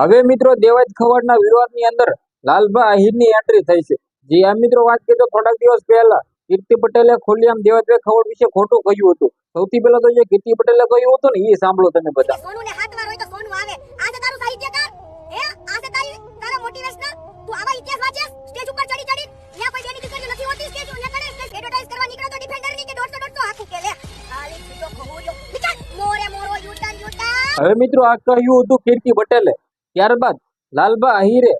હવે મિત્રો દેવાજ ખવડના વિરોધની અંદર લાલભા આહિરની એન્ટ્રી થઈ છે. જે આ મિત્રો વાત કરીએ તો થોડાક દિવસ પહેલા કીર્તિ પટેલે ખુલ્લેઆમ દેવાજભાઈ ખવડ વિશે ખોટું કહ્યું હતું. સૌથી પહેલા તો જે કીર્તિ પટેલે કહ્યું હતું ને એ સાંભળો તમે બધા. હવે મિત્રો આ કહ્યું હતું કીર્તિ પટેલે. ત્યારબાદ લાલબા આહિરે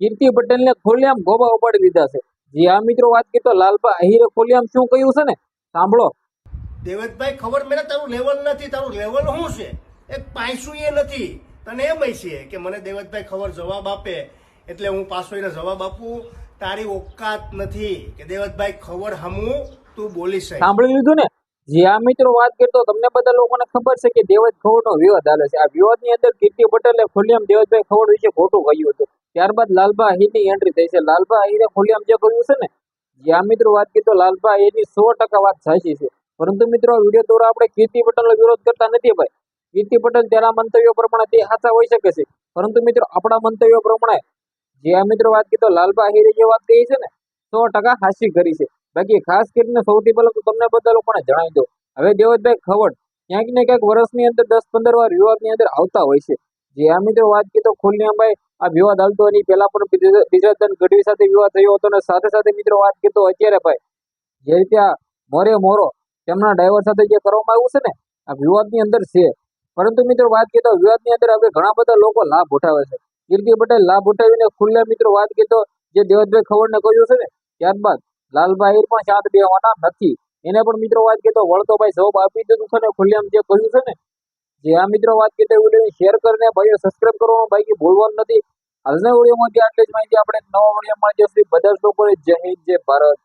કીર્તિ પટેલને ખોલિયામ ગોબા ઉપાડી દીધા છે. જે આ મિત્રો વાત કરી તો લાલબા આહિરે ખોલિયામ શું કહ્યું છે ને? સાંભળો. દેવતભાઈ ખબર મને તારું લેવલ નથી. તારું લેવલ શું છે? એક પાયસું એ નથી. તને એમ છે કે મને દેવતભાઈ ખબર જવાબ આપે એટલે હું પાછો એને જવાબ આપું. તારી ઓકાત નથી કે દેવતભાઈ ખબર હમું તું બોલી શકે સાંભળી લીધું ને? જે મિત્રો વાત કરતો તમને બધા લોકોને ખબર છે કે દેવજ ખવડનો વિવાદ હાલે છે. આ વિવાદની અંદર કીર્તિ પટેલે ખુલ્લેઆમ દેવજભાઈ ખવડ વિશે ખોટું કહ્યું હતું. ત્યારબાદ લાલબા આહિરની એન્ટ્રી થઈ છે. લાલબા અહીરે ખુલ્લેઆમ જે કહ્યું છે ને, જે મિત્રો વાત કરતો લાલબા આહિરની સો ટકા વાત સાચી છે. પરંતુ મિત્રો વીડિયો દ્વારા આપણે કીર્તિ પટેલનો વિરોધ કરતા નથી ભાઈ. કીર્તિ પટેલ તેના મંતવ્યો પ્રમાણે તે સાચા હોઈ શકે છે. પરંતુ મિત્રો, આપણા મંતવ્યો પ્રમાણે, જે, આ મિત્રો વાત કરતો લાલબા આહિરે જે વાત કહી છે ને, સો ટકા હાસી કરી છે. બાકી ખાસ કરીને સૌથી પહેલા તો તમને બધા લોકોને જણાવી દો હવે દેવતભાઈ ખવડ ક્યાંક ને ક્યાંક વર્ષની અંદર દસ પંદર વાર વિવાદની અંદર આવતા હોય છે. જે આ મિત્રો વાત કરીએ તો ખુલ્લિયામભાઈ આ વિવાદ હાલતો એની પહેલા પણ બીજા- બીજાદન ગઢવી સાથે વિવાદ થયો હતો અને સાથે સાથે મિત્રો વાત કરીએ તો અત્યારે ભાઈ. જે રીતે આ મોરે મોરો તેમના ડ્રાઈવર સાથે જે કરવામાં આવ્યું છે ને, આ વિવાદની અંદર છે. પરંતુ મિત્રો વાત કરીએ તો વિવાદની અંદર હવે ઘણા બધા લોકો લાભ ઉઠાવે છે. કીર્તિ પટેલ લાભ ઉઠાવીને ખુલ્લા મિત્રો વાત કરીએ તો જે દેવતભાઈ ખવડને કહ્યું છે ને, ત્યારબાદ લાલભાઈ પણ શાંત બેવાના નથી. એને પણ મિત્રો વાત કહેતો વળતો ભાઈ જવાબ આપી દીધું છે ને ખુલ્લેમ જે કહ્યું છે ને, જે આ મિત્રો વાત કહેતો એ શેર કરીને ભાઈઓ સબસ્ક્રાઈબ કરવાનું ભાઈ ભૂલવાનું નથી. આજના વિડીયોમાં આટલી જ માહિતી આપણે નવા વિડીયોમાં શ્રી બધા લોકો જય હિન્દ, જય ભારત.